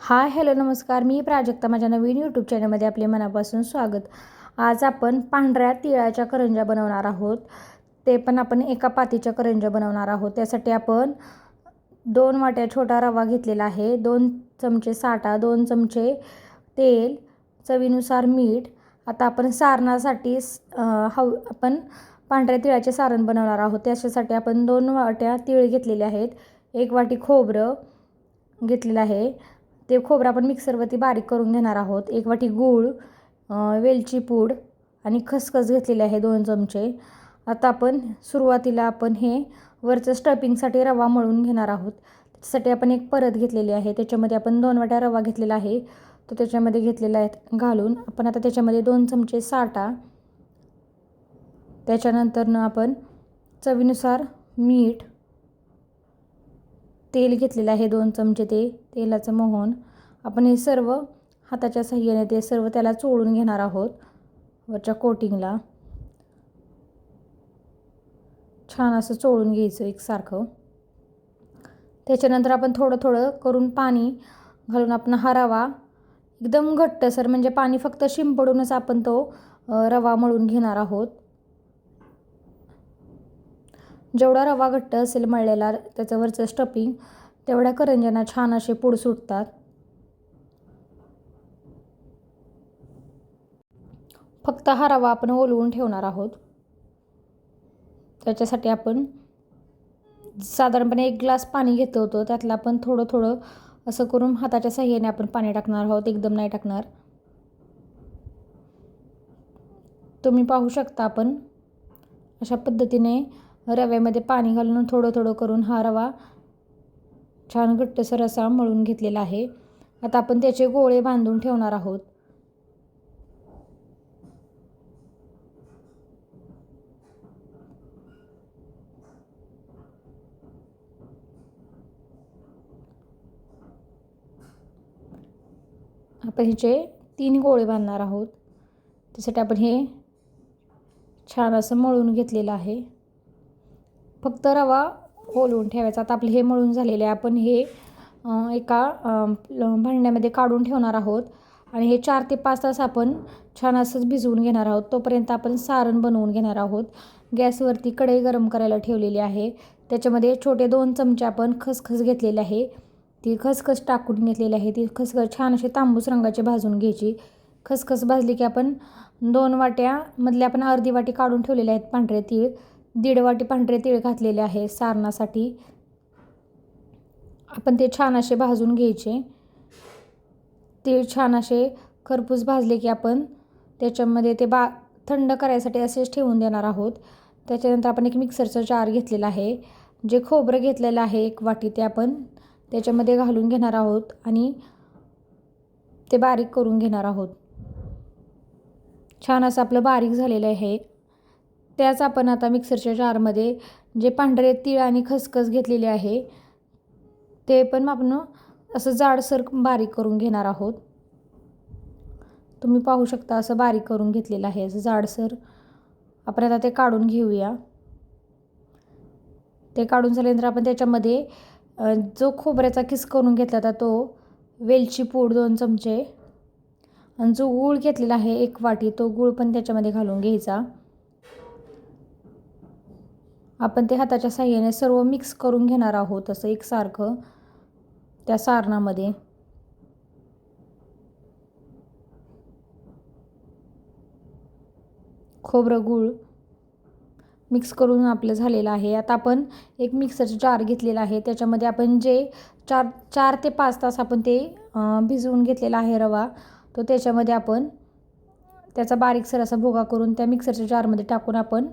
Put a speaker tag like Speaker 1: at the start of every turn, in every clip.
Speaker 1: Hi hello नमस्कार. मी प्राजक्ता. माझ्या नवीन YouTube चॅनलमध्ये आपले मनापासून स्वागत. आज आपण पांढऱ्या तिळाच्या करंज्या बनवणार आहोत. ते पण आपण एका पातीच्या करंज्या बनवणार आहोत. त्यासाठी आपण दोन वाट्या छोटा रवा घेतलेला आहे. दोन चमचे साठा दोन चमचे तेल चवीनुसार मीठ. आता आपण सारणासाठी हव आपण पांढऱ्या तिळाचे सारण बनवणार आहोत. त्याच्यासाठी आपण दोन वाट्या तीळ घेतलेले आहेत. एक वाटी खोबरं घेतलेलं आहे. ते खोबरं आपण मिक्सरवरती बारीक करून घेणार आहोत. एक वाटी गूळ वेलची पूड आणि खसखस घेतलेले आहे दोन चमचे. आता आपण सुरुवातीला आपण हे वरचं स्टफिंगसाठी रवा मळून घेणार आहोत. त्याच्यासाठी आपण एक परत घेतलेली आहे. त्याच्यामध्ये आपण दोन वाट्या रवा घेतलेला आहे. तो त्याच्यामध्ये घेतलेला आहे घालून. आपण आता त्याच्यामध्ये दोन चमचे साठा. त्याच्यानंतरनं आपण चवीनुसार मीठ तेल घेतलेलं आहे दोन चमचे ते तेलाचं मोहन. आपण हे सर्व हाताच्या साह्याने ते सर्व त्याला चोळून घेणार आहोत वरच्या कोटिंगला छान असं चोळून घ्यायचं एकसारखं. त्याच्यानंतर आपण थोडं थोडं करून पाणी घालून आपण हा रवा एकदम घट्टसर म्हणजे पाणी फक्त शिंपडूनच आपण तो रवा मळून घेणार आहोत. जेवढा रवा घट्ट असेल मळलेला त्याच्यावरचं स्टपिंग तेवढ्या करंज्यांना छान असे पूड सुटतात. फक्त हा रवा आपण ओलवून ठेवणार आहोत. त्याच्यासाठी आपण साधारणपणे एक ग्लास पाणी घेतो होतो त्यातलं आपण थोडं थोडं असं करून हाताच्या साह्याने आपण पाणी टाकणार आहोत एकदम नाही टाकणार. तुम्ही पाहू शकता आपण अशा पद्धतीने रव्यामध्ये पाणी घालून थोडं थोडं करून हा रवा छान घट्टसर असा मळून घेतलेला आहे. आता आपण त्याचे गोळे बांधून ठेवणार आहोत. आपण ह्याचे तीन गोळे बांधणार आहोत. त्यासाठी आपण हे छान असं मळून घेतलेलं आहे. फक्त रवा ओलवून ठेवायचा. आता आपले हे मळून झालेले आहे. आपण हे एका भांड्यामध्ये काढून ठेवणार आहोत. आणि हे चार ते पाच तास आपण छान असंच भिजवून घेणार आहोत. तोपर्यंत आपण सारण बनवून घेणार आहोत. गॅसवरती कढई गरम करायला ठेवलेली आहे. त्याच्यामध्ये छोटे दोन चमचे आपण खसखस घेतलेले आहे. ती खसखस टाकून घेतलेली आहे. ती खसखस छान अशी तांबूस रंगाची भाजून घ्यायची. खसखस भाजली की आपण दोन वाट्यामधले आपण अर्धी वाटी काढून ठेवलेले आहेत पांढरे तीळ. दीड वाटी पांढरे तीळ घातलेले आहे सारणासाठी. आपण ते छान असे भाजून घ्यायचे. तीळ छान असे खरपूस भाजले की आपण त्याच्यामध्ये ते बा थंड करायसाठी असेच ठेवून देणार आहोत. त्याच्यानंतर आपण एक मिक्सरचं जार घेतलेला आहे. जे खोबरं घेतलेलं आहे एक वाटी ते आपण त्याच्यामध्ये घालून घेणार आहोत आणि ते बारीक करून घेणार आहोत. छान असं आपलं बारीक झालेलं आहे त्याच आपण आता मिक्सरच्या जारमध्ये जे पांढरे तीळ आणि खसखस घेतलेले आहे ते पण आपण असं जाडसर बारीक करून घेणार आहोत. तुम्ही पाहू शकता असं बारीक करून घेतलेलं आहे असं जाडसर. आपण आता ते काढून घेऊया. ते काढून झाल्यानंतर आपण त्याच्यामध्ये जो खोबऱ्याचा किस करून घेतला होता तो वेलची पूड दोन चमचे आणि जो गूळ घेतलेला आहे एक वाटी तो गूळ पण त्याच्यामध्ये घालून घ्यायचा. आपण ते हाताच्या साह्याने सर्व मिक्स करून घेणार आहोत असं एकसारखं त्या सारणामध्ये. खोबरं गूळ मिक्स करून आपलं झालेलं आहे. आता आपण एक मिक्सरचं जार घेतलेला आहे त्याच्यामध्ये आपण जे चार चार ते पाच तास आपण ते भिजवून घेतलेला आहे रवा. तो त्याच्यामध्ये आपण त्याचा बारीकसर असा भोगा करून त्या मिक्सरच्या जारमध्ये टाकून आपण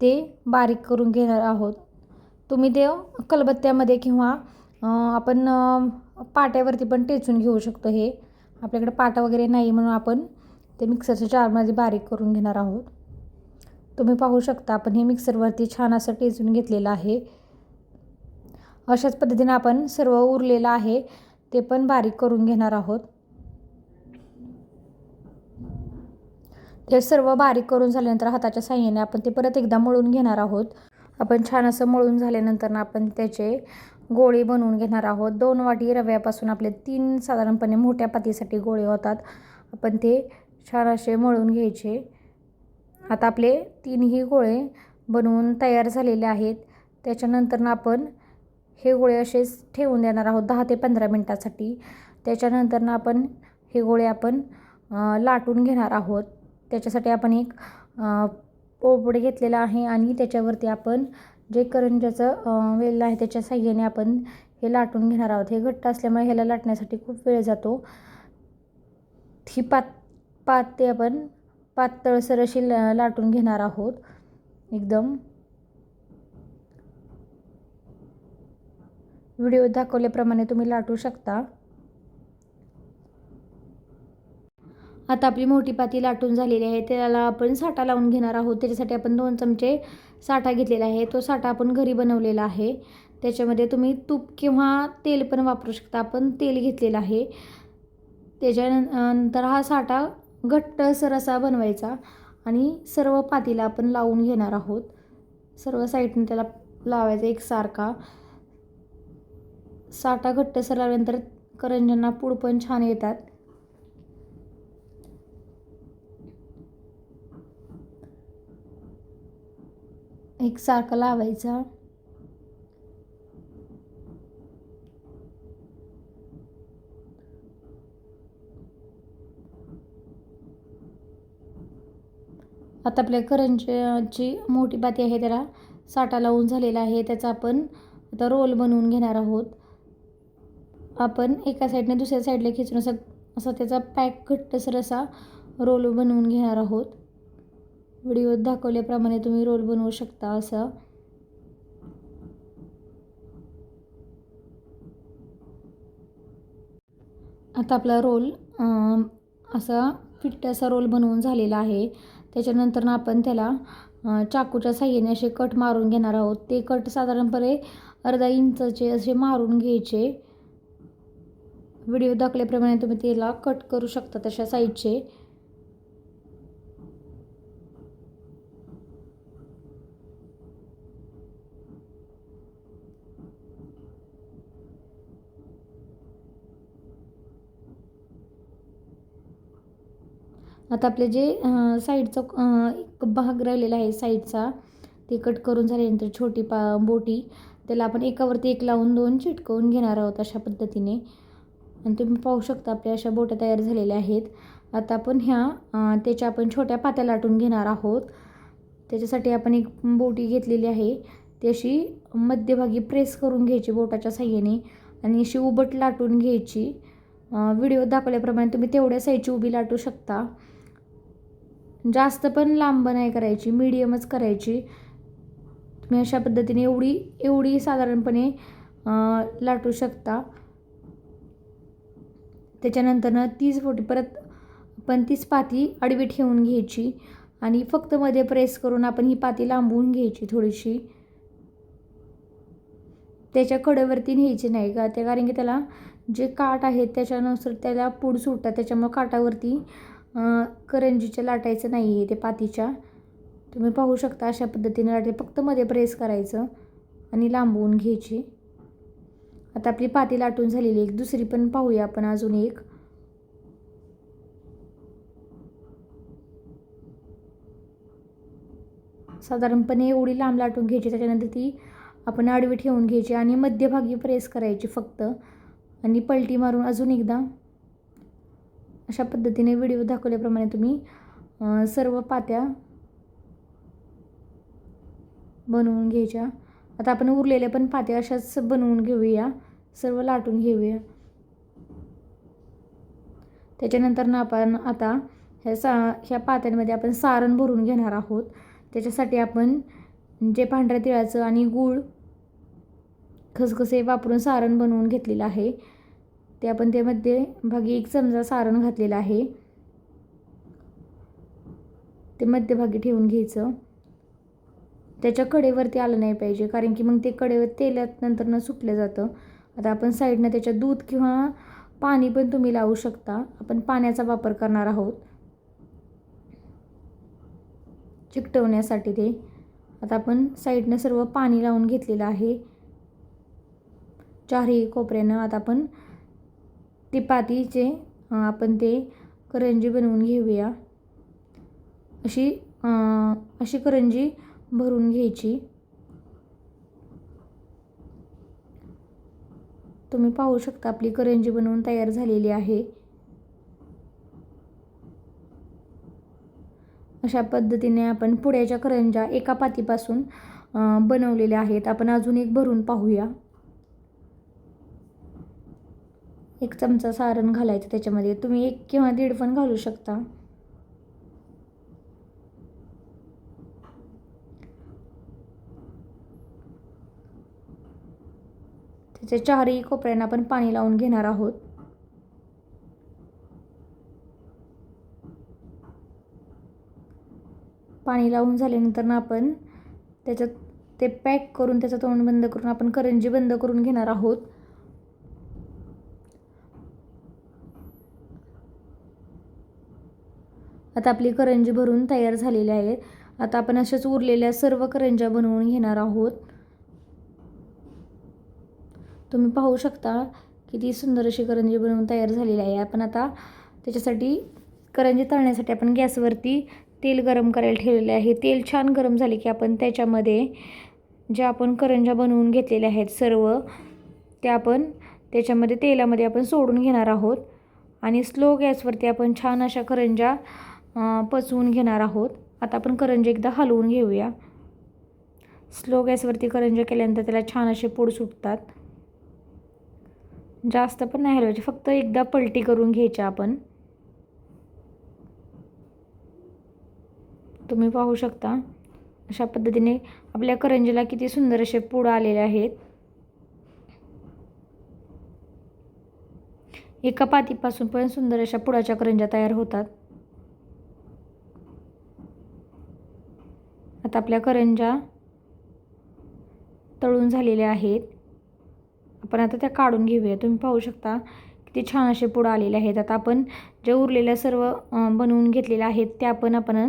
Speaker 1: ते बारीक करून घेणार आहोत. तुम्ही ते कलबत्त्यामध्ये किंवा आपण पाट्यावरती पण टेचून घेऊ शकतो हे. आपल्याकडे पाटा वगैरे नाही म्हणून आपण ते मिक्सरच्या चारमध्ये बारीक करून घेणार आहोत. तुम्ही पाहू शकता आपण हे मिक्सरवरती छान असं टेचून घेतलेलं आहे. अशाच पद्धतीने आपण सर्व उरलेलं आहे ते पण बारीक करून घेणार आहोत. हे सर्व बारीक करून झाल्यानंतर हाताच्या साह्याने आपण ते परत एकदा मळून घेणार आहोत. आपण छान असं मळून झाल्यानंतर आपण त्याचे गोळे बनवून घेणार आहोत. दोन वाटी रव्यापासून आपले तीन साधारणपणे मोठ्या पातीसाठी गोळे होतात. आपण ते छान असे मळून घ्यायचे. आता आपले तीनही गोळे बनवून तयार झालेले आहेत. त्याच्यानंतर आपण हे गोळे असेच ठेवून देणार आहोत दहा ते पंधरा मिनटासाठी. त्याच्यानंतर आपण हे गोळे आपण लाटून घेणार आहोत. त्याच्यासाठी आपण एक पोपड घेतलेला आहे आणि त्याच्यावरती आपण जे करंजाचं वेल आहे त्याच्या साह्याने आपण हे लाटून घेणार आहोत. हे घट्ट असल्यामुळे ह्याला लाटण्यासाठी खूप वेळ जातो. ही पात पात ते आपण पातळसर अशी लाटून घेणार आहोत. एकदम. व्हिडिओ दाखवल्याप्रमाणे तुम्ही लाटू शकता. आता आपली मोठी पाती लाटून झालेली आहे. त्याला आपण साठा लावून घेणार आहोत. त्याच्यासाठी आपण दोन चमचे साठा घेतलेला आहे. तो साठा आपण घरी बनवलेला आहे. त्याच्यामध्ये तुम्ही तूप किंवा तेल पण वापरू शकता. आपण तेल घेतलेलं आहे. त्याच्यानंतर हा साठा घट्टसर असा बनवायचा आणि सर्व पातीला आपण लावून घेणार आहोत. सर्व साईडने त्याला लावायचा एकसारखा साठा घट्टसर लावल्यानंतर करंजांना पूड पण छान येतात. एकसारखं लावायचा. आता आपल्या करंजची मोठी पाती आहे त्याला साठा लावून झालेला आहे. त्याचा आपण आता रोल बनवून घेणार आहोत. आपण एका साईडने दुसऱ्या साईडला खेचून असं असा त्याचा पॅक घट्टसर असा रोल बनवून घेणार आहोत. व्हिडिओत दाखवल्याप्रमाणे तुम्ही रोल बनवू शकता असं. आता आपला रोल असा फिट्ट असा रोल बनवून झालेला आहे. त्याच्यानंतर आपण त्याला चाकूच्या साह्याने असे कट मारून घेणार आहोत. ते कट साधारणपणे अर्धा इंचचे असे मारून घ्यायचे. व्हिडिओ दाखवल्याप्रमाणे तुम्ही त्याला कट करू शकता तशा साईजचे. आता आपले जे साईडचा एक भाग राहिलेला आहे साईडचा ते कट करून झाल्यानंतर छोटी पा बोटी त्याला आपण एकावरती एक लावून दोन चिटकवून घेणार आहोत अशा पद्धतीने. आणि तुम्ही पाहू शकता आपल्या अशा बोट्या तयार झालेल्या आहेत. आता आपण ह्या त्याच्या आपण छोट्या पात्या लाटून घेणार आहोत. त्याच्यासाठी आपण एक बोटी घेतलेली आहे. ती अशी मध्यभागी प्रेस करून घ्यायची बोटाच्या साह्याने आणि अशी उबट लाटून घ्यायची. व्हिडिओ दाखवल्याप्रमाणे तुम्ही तेवढ्या साईजची उभी लाटू शकता. जास्त पण लांब नाही करायची मीडियमच करायची. तुम्ही अशा पद्धतीने एवढी एवढी साधारणपणे लाटू शकता. त्याच्यानंतरनं तीस फोटी परत पण तीच पाती अडवी ठेवून घ्यायची आणि फक्त मध्ये प्रेस करून आपण ही पाती लांबवून घ्यायची थोडीशी. त्याच्या कडेवरती न्यायची नाही का? ते कारण की त्याला जे काठ आहेत त्याच्यानुसार त्याला पूड सुटतात त्याच्यामुळं काठावरती करंजीच्या लाटायचं नाही आहे ते पातीच्या. तुम्ही पाहू शकता अशा पद्धतीने लाटे फक्त मध्ये प्रेस करायचं आणि लांबवून घ्यायची. आता आपली पाती लाटून झालेली एक दुसरी पण पाहूया आपण अजून एक. साधारणपणे एवढी लांब लाटून घ्यायची त्याच्यानंतर ती आपण आडवी ठेवून घ्यायची आणि मध्यभागी प्रेस करायची फक्त. आणि पलटी मारून अजून एकदा अशा पद्धतीने व्हिडिओ दाखवल्याप्रमाणे तुम्ही सर्व पात्या बनवून घ्यायच्या. आता आपण उरलेल्या पण पात्या अशाच बनवून घेऊया. सर्व लाटून घेऊया. त्याच्यानंतर ना आपण आता ह्या सा ह्या पात्यांमध्ये आपण सारण भरून घेणार आहोत. त्याच्यासाठी आपण जे पांढऱ्या तिळाचं आणि गूळ खसखसे वापरून सारण बनवून घेतलेलं आहे. ते आपण त्यामध्ये भागी एक चमचा सारण घातलेलं आहे. ते मध्यभागी ठेवून घ्यायचं. त्याच्या कडेवरती आलं नाही पाहिजे कारण की मग ते कडेवर तेलात नंतर न सुटलं जातं. आता आपण साईडनं त्याच्या दूध किंवा पाणी पण तुम्ही लावू शकता. आपण पाण्याचा वापर करणार आहोत. चिकटवण्यासाठी ते. आता आपण साईडनं सर्व पाणी लावून घेतलेलं आहे. चारही कोपऱ्यानं आता आपण ती पातीचे आपण ते करंजी बनवून घेऊया. अशी अशी करंजी भरून घ्यायची. तुम्ही पाहू शकता आपली करंजी बनवून तयार झालेली आहे. अशा पद्धतीने आपण पुड्याच्या करंजा एका पातीपासून बनवलेल्या आहेत. आपण अजून एक भरून पाहूया. एक चमचा सारण घालायचं त्याच्यामध्ये. तुम्ही एक किंवा दीड पण घालू शकता. त्याच्या चारही कोपऱ्यांना आपण पाणी लावून घेणार आहोत. पाणी लावून झाल्यानंतर ना आपण त्याच्यात ते पॅक करून त्याचं तोंड बंद करून आपण करंजी बंद करून घेणार आहोत. आता आपली करंजी भरून तयार झालेली आहे. आता आपण अशाच उरलेल्या सर्व करंज्या बनवून घेणार आहोत. तुम्ही पाहू शकता किती सुंदर अशी करंजी बनवून तयार झालेली आहे. आपण आता त्याच्यासाठी करंजी तळण्यासाठी आपण गॅसवरती तेल गरम करायला ठेवलेले आहे. तेल छान गरम झाले की आपण त्याच्यामध्ये ज्या आपण करंज्या बनवून घेतलेल्या आहेत सर्व त्या आपण त्याच्यामध्ये तेलामध्ये आपण सोडून घेणार आहोत. आणि स्लो गॅसवरती आपण छान अशा करंज्या पचवून घेणार आहोत. आता आपण करंजी एकदा हलवून घेऊया. स्लो गॅसवरती करंजे केल्यानंतर त्याला छान असे पोड सुटतात. जास्त पण नाही हलवायचे फक्त एकदा पलटी करून घ्यायच्या आपण. तुम्ही पाहू शकता. अशा पद्धतीने आपल्या करंजीला किती सुंदर असे पूड आलेले आहेत. एका पातीपासून पण सुंदर अशा पुडाच्या करंज्या तयार होतात. आपल्या करंज्या तळून झालेल्या आहेत. आपण आता त्या काढून घेऊया. तुम्ही पाहू शकता किती छान असे पुढं आलेले आहेत. आता आपण जे उरलेल्या सर्व बनवून घेतलेल्या आहेत त्या पण आपण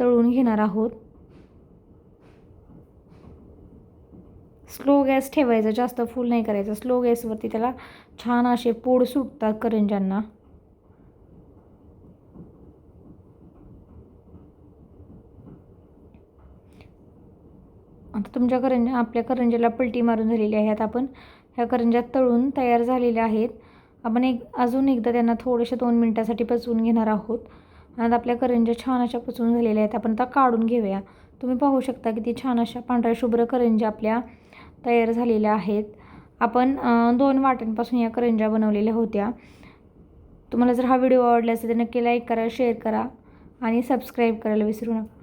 Speaker 1: तळून घेणार आहोत. स्लो गॅस ठेवायचा जास्त फुल नाही करायचं. स्लो गॅसवरती त्याला छान असे पोड सुटतात करंज्यांना आता तुमच्या करंज आपल्या करंजाला पलटी मारून झालेली आहे. आता आपण ह्या करंज्या तळून तयार झालेल्या आहेत. आपण एक अजून एकदा त्यांना थोडेसे दोन मिनटासाठी पचवून घेणार आहोत. आणि आपल्या करंज्या छान अशा पचवून झालेल्या आहेत. आपण आता काढून घेऊया. तुम्ही पाहू शकता किती छान अशा पांढऱ्या शुभ्र करंज्या आपल्या तयार झालेल्या आहेत. आपण दोन वाट्यांपासून या करंज्या बनवलेल्या होत्या. तुम्हाला जर हा व्हिडिओ आवडला असेल तर नक्की लाईक करा शेअर करा आणि सबस्क्राईब करायला विसरू नका.